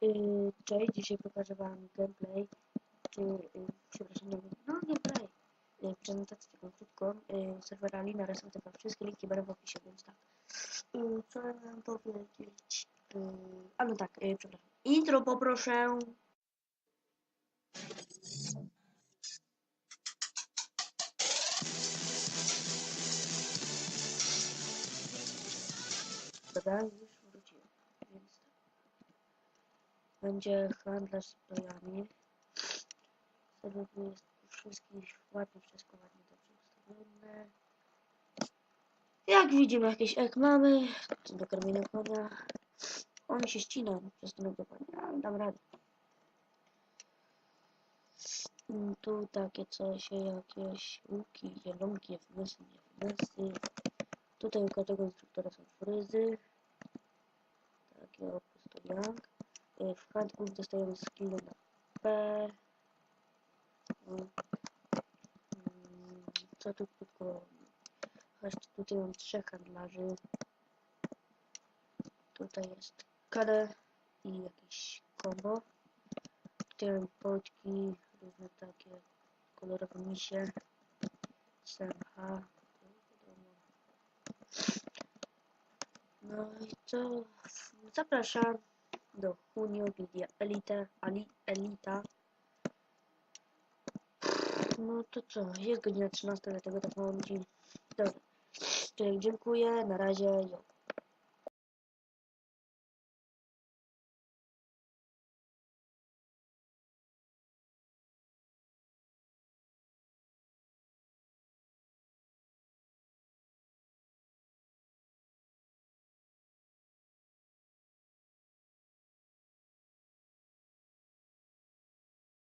Yy, cześć, dzisiaj pokażę wam gameplay, czy, yy, przepraszam, no, no gameplay, yy, prezentację taką krótką, yy, serwera Lina TV, wszystkie linki będą w opisie, więc tak. Yy, co ja mam powiedzieć? Yy, a no tak, yy, przepraszam, intro poproszę. Dobra, już wróciłem, więc tak. Będzie handlarz z brojami. Serwer tu jest wszystkich ładnie, wszystko ładnie dobrze ustawione. Jak widzimy, jakieś ek mamy do karmienia konia. On się ścina przez to nagrywanie, ale dam radę. Mm, Tu takie coś, jakieś łuki, zielonki, FMS-y, nie FMS-y. Tutaj u każdego instruktora są fryzy. Takie opustowiank. Y, W handków dostajemy skille na P. Mm, Co tu krótko? Chodźcie, tutaj mam trzech handlarzy. Tutaj jest KD i jakiś combo. Tutaj mam poczki, różne takie kolorowe misie. Wiadomo. No i co? Zapraszam do Hunio Gildia Elite, Ali, Elita. No to co? Jest godzina 13, dlatego tak mało ludzi. Dobra. Dziękuję, na razie. Jo.